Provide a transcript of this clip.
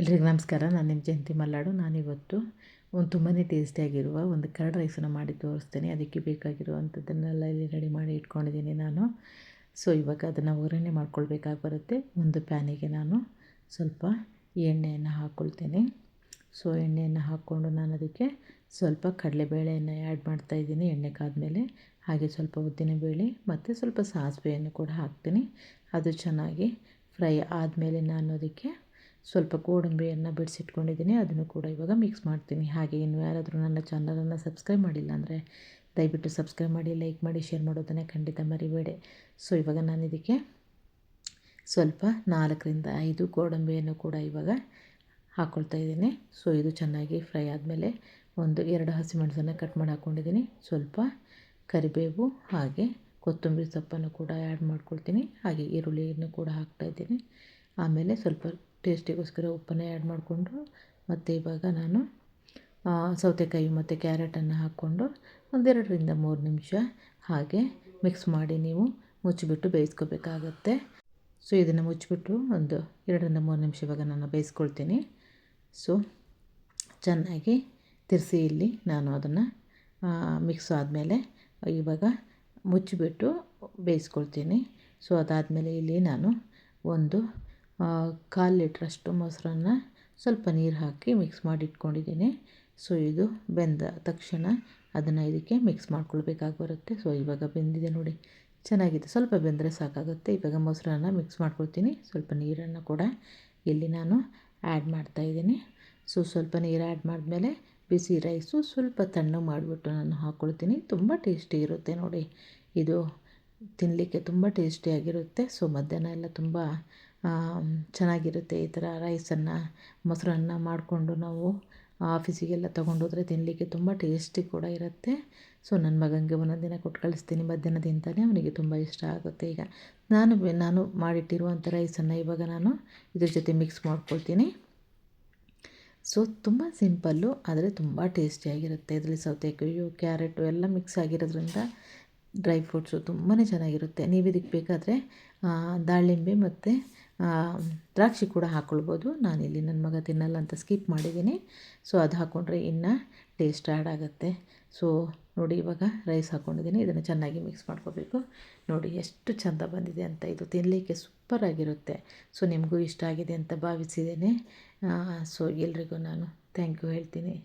ಎಲ್ರಿಗೂ ನಮಸ್ಕಾರ. ನಾನು ನಿಮ್ಮ ಜಯಂತಿ ಮಲ್ಲಾಡು. ನಾನಿವತ್ತು ಒಂದು ತುಂಬಾ ಟೇಸ್ಟಿಯಾಗಿರುವ ಒಂದು ಕರ್ಡ್ ರೈಸನ್ನು ಮಾಡಿ ತೋರಿಸ್ತೇನೆ. ಅದಕ್ಕೆ ಬೇಕಾಗಿರುವಂಥದ್ದನ್ನೆಲ್ಲ ಇಲ್ಲಿ ರೆಡಿ ಮಾಡಿ ಇಟ್ಕೊಂಡಿದ್ದೀನಿ ನಾನು. ಸೊ ಇವಾಗ ಅದನ್ನು ಒಗ್ಗರಣೆ ಮಾಡ್ಕೊಳ್ಬೇಕಾಗಿ ಬರುತ್ತೆ. ಒಂದು ಪ್ಯಾನಿಗೆ ನಾನು ಸ್ವಲ್ಪ ಎಣ್ಣೆಯನ್ನು ಹಾಕ್ಕೊಳ್ತೇನೆ ಸೊ ಎಣ್ಣೆಯನ್ನು ಹಾಕ್ಕೊಂಡು ನಾನು ಅದಕ್ಕೆ ಸ್ವಲ್ಪ ಕಡಲೆಬೇಳೆಯನ್ನು ಆ್ಯಡ್ ಮಾಡ್ತಾಯಿದ್ದೀನಿ ಎಣ್ಣೆ ಕಾದ್ಮೇಲೆ. ಹಾಗೆ ಸ್ವಲ್ಪ ಉದ್ದಿನಬೇಳೆ ಮತ್ತು ಸ್ವಲ್ಪ ಸಾಸಿವೆಯನ್ನು ಕೂಡ ಹಾಕ್ತೀನಿ. ಅದು ಚೆನ್ನಾಗಿ ಫ್ರೈ ಆದಮೇಲೆ ನಾನು ಅದಕ್ಕೆ ಸ್ವಲ್ಪ ಗೋಡಂಬಿಯನ್ನು ಬಿಡಿಸಿಟ್ಕೊಂಡಿದ್ದೀನಿ, ಅದನ್ನು ಕೂಡ ಇವಾಗ ಮಿಕ್ಸ್ ಮಾಡ್ತೀನಿ. ಹಾಗೆ ಇನ್ನು ಯಾರಾದರೂ ನನ್ನ ಚಾನಲನ್ನು ಸಬ್ಸ್ಕ್ರೈಬ್ ಮಾಡಿಲ್ಲ ಅಂದರೆ ದಯವಿಟ್ಟು ಸಬ್ಸ್ಕ್ರೈಬ್ ಮಾಡಿ ಲೈಕ್ ಮಾಡಿ ಶೇರ್ ಮಾಡೋದನ್ನೇ ಖಂಡಿತ ಮರಿಬೇಡಿ. ಸೊ ಇವಾಗ ನಾನು ಇದಕ್ಕೆ ಸ್ವಲ್ಪ ನಾಲ್ಕರಿಂದ ಐದು ಗೋಡಂಬಿಯನ್ನು ಕೂಡ ಇವಾಗ ಹಾಕ್ಕೊಳ್ತಾ ಇದ್ದೀನಿ. ಸೊ ಇದು ಚೆನ್ನಾಗಿ ಫ್ರೈ ಆದಮೇಲೆ ಒಂದು ಎರಡು ಹಸಿಮೆಣಸನ್ನು ಕಟ್ ಮಾಡಿ ಹಾಕ್ಕೊಂಡಿದ್ದೀನಿ ಸ್ವಲ್ಪ ಕರಿಬೇವು, ಹಾಗೆ ಕೊತ್ತಂಬರಿ ಸೊಪ್ಪನ್ನು ಕೂಡ ಆ್ಯಡ್ ಮಾಡ್ಕೊಳ್ತೀನಿ. ಹಾಗೆ ಈರುಳ್ಳಿಯನ್ನು ಕೂಡ ಹಾಕ್ತಾಯಿದ್ದೀನಿ ಆಮೇಲೆ ಸ್ವಲ್ಪ ಟೇಸ್ಟಿಗೋಸ್ಕರ ಉಪ್ಪನ್ನೇ ಆ್ಯಡ್ ಮಾಡಿಕೊಂಡು ಮತ್ತು ಇವಾಗ ನಾನು ಸೌತೆಕಾಯಿ ಮತ್ತು ಕ್ಯಾರೆಟನ್ನು ಹಾಕ್ಕೊಂಡು ಒಂದೆರಡರಿಂದ ಮೂರು ನಿಮಿಷ ಹಾಗೆ ಮಿಕ್ಸ್ ಮಾಡಿ ನೀವು ಮುಚ್ಚಿಬಿಟ್ಟು ಬೇಯಿಸ್ಕೋಬೇಕಾಗತ್ತೆ. ಸೊ ಇದನ್ನು ಮುಚ್ಚಿಬಿಟ್ಟು ಒಂದು ಎರಡರಿಂದ ಮೂರು ನಿಮಿಷ ಇವಾಗ ನಾನು ಬೇಯಿಸ್ಕೊಳ್ತೀನಿ. ಸೊ ಚೆನ್ನಾಗಿ ತಿರ್ಸಿ ಇಲ್ಲಿ ನಾನು ಅದನ್ನು ಮಿಕ್ಸ್ ಆದಮೇಲೆ ಇವಾಗ ಮುಚ್ಚಿಬಿಟ್ಟು ಬೇಯಿಸ್ಕೊಳ್ತೀನಿ. ಸೊ ಅದಾದಮೇಲೆ ಇಲ್ಲಿ ನಾನು ಒಂದು ಕಾಲು ಲೀಟ್ರಷ್ಟು ಮೊಸರನ್ನ ಸ್ವಲ್ಪ ನೀರು ಹಾಕಿ ಮಿಕ್ಸ್ ಮಾಡಿ ಇಟ್ಕೊಂಡಿದ್ದೀನಿ ಸೊ ಇದು ಬೆಂದ ತಕ್ಷಣ ಅದನ್ನು ಇದಕ್ಕೆ ಮಿಕ್ಸ್ ಮಾಡ್ಕೊಳ್ಬೇಕಾಗಿ ಬರುತ್ತೆ. ಸೊ ಇವಾಗ ಬೆಂದಿದೆ ನೋಡಿ. ಚೆನ್ನಾಗಿದೆ. ಸ್ವಲ್ಪ ಬೆಂದರೆ ಸಾಕಾಗುತ್ತೆ. ಇವಾಗ ಮೊಸರನ್ನ ಮಿಕ್ಸ್ ಮಾಡ್ಕೊಳ್ತೀನಿ. ಸ್ವಲ್ಪ ನೀರನ್ನು ಕೂಡ ಇಲ್ಲಿ ನಾನು ಆ್ಯಡ್ ಮಾಡ್ತಾಯಿದ್ದೀನಿ ಸೊ ಸ್ವಲ್ಪ ನೀರು ಆ್ಯಡ್ ಮಾಡಿದ್ಮೇಲೆ ಬಿಸಿ ರೈಸು ಸ್ವಲ್ಪ ತಣ್ಣಗೆ ಮಾಡಿಬಿಟ್ಟು ನಾನು ಹಾಕ್ಕೊಳ್ತೀನಿ ತುಂಬ ಟೇಸ್ಟಿ ಇರುತ್ತೆ ನೋಡಿ. ಇದು ತಿನ್ನಲಿಕ್ಕೆ ತುಂಬ ಟೇಸ್ಟಿಯಾಗಿರುತ್ತೆ ಸೊ ಮಧ್ಯಾಹ್ನ ಎಲ್ಲ ತುಂಬ ಚೆನ್ನಾಗಿರುತ್ತೆ ಈ ಥರ ರೈಸನ್ನು, ಮೊಸರನ್ನ ಮಾಡಿಕೊಂಡು ನಾವು ಆಫೀಸಿಗೆಲ್ಲ ತೊಗೊಂಡೋದ್ರೆ ತಿನ್ನಲಿಕ್ಕೆ ತುಂಬ ಟೇಸ್ಟಿ ಕೂಡ ಇರುತ್ತೆ. ಸೊ ನನ್ನ ಮಗನಿಗೆ ಒಂದೊಂದು ದಿನ ಕೊಟ್ಟು ಕಳಿಸ್ತೀನಿ ಮಧ್ಯಾಹ್ನ ತಿಂತಾನೆ ಅವನಿಗೆ ತುಂಬ ಇಷ್ಟ ಆಗುತ್ತೆ. ಈಗ ನಾನು ನಾನು ಮಾಡಿಟ್ಟಿರುವಂಥ ರೈಸನ್ನು ಇವಾಗ ನಾನು ಇದ್ರ ಜೊತೆ ಮಿಕ್ಸ್ ಮಾಡ್ಕೊಳ್ತೀನಿ. ಸೊ, ತುಂಬ ಸಿಂಪಲ್ಲು, ಆದರೆ ತುಂಬ ಟೇಸ್ಟಿಯಾಗಿರುತ್ತೆ ಇದರಲ್ಲಿ ಸೌತೆಕಾಯಿ ಕ್ಯಾರೆಟು ಎಲ್ಲ ಮಿಕ್ಸ್ ಆಗಿರೋದ್ರಿಂದ ಡ್ರೈ ಫ್ರೂಟ್ಸು ತುಂಬಾ ಚೆನ್ನಾಗಿರುತ್ತೆ. ನೀವು ಇದಕ್ಕೆ ಬೇಕಾದರೆ ದಾಳಿಂಬೆ ಮತ್ತು ದ್ರಾಕ್ಷಿ ಕೂಡ ಹಾಕ್ಕೊಳ್ಬೋದು ನಾನಿಲ್ಲಿ ನನ್ನ ಮಗ ತಿನ್ನಲ್ಲ ಅಂತ ಸ್ಕಿಪ್ ಮಾಡಿದ್ದೀನಿ. ಸೊ ಅದು ಹಾಕ್ಕೊಂಡ್ರೆ ಇನ್ನು ಟೇಸ್ಟ್ ಆ್ಯಡ್ ಆಗುತ್ತೆ. ಸೊ ನೋಡಿ ಇವಾಗ ರೈಸ್ ಹಾಕ್ಕೊಂಡಿದ್ದೀನಿ ಇದನ್ನು ಚೆನ್ನಾಗಿ ಮಿಕ್ಸ್ ಮಾಡ್ಕೋಬೇಕು. ನೋಡಿ ಎಷ್ಟು ಚೆಂದ ಬಂದಿದೆ ಅಂತ. ಇದು ತಿನ್ನಲಿಕ್ಕೆ ಸೂಪರಾಗಿರುತ್ತೆ ಸೊ ನಿಮಗೂ ಇಷ್ಟ ಆಗಿದೆ ಅಂತ ಭಾವಿಸಿದ್ದೇನೆ. ಸೊ ಎಲ್ರಿಗೂ ನಾನು ಥ್ಯಾಂಕ್ ಯು ಹೇಳ್ತೀನಿ.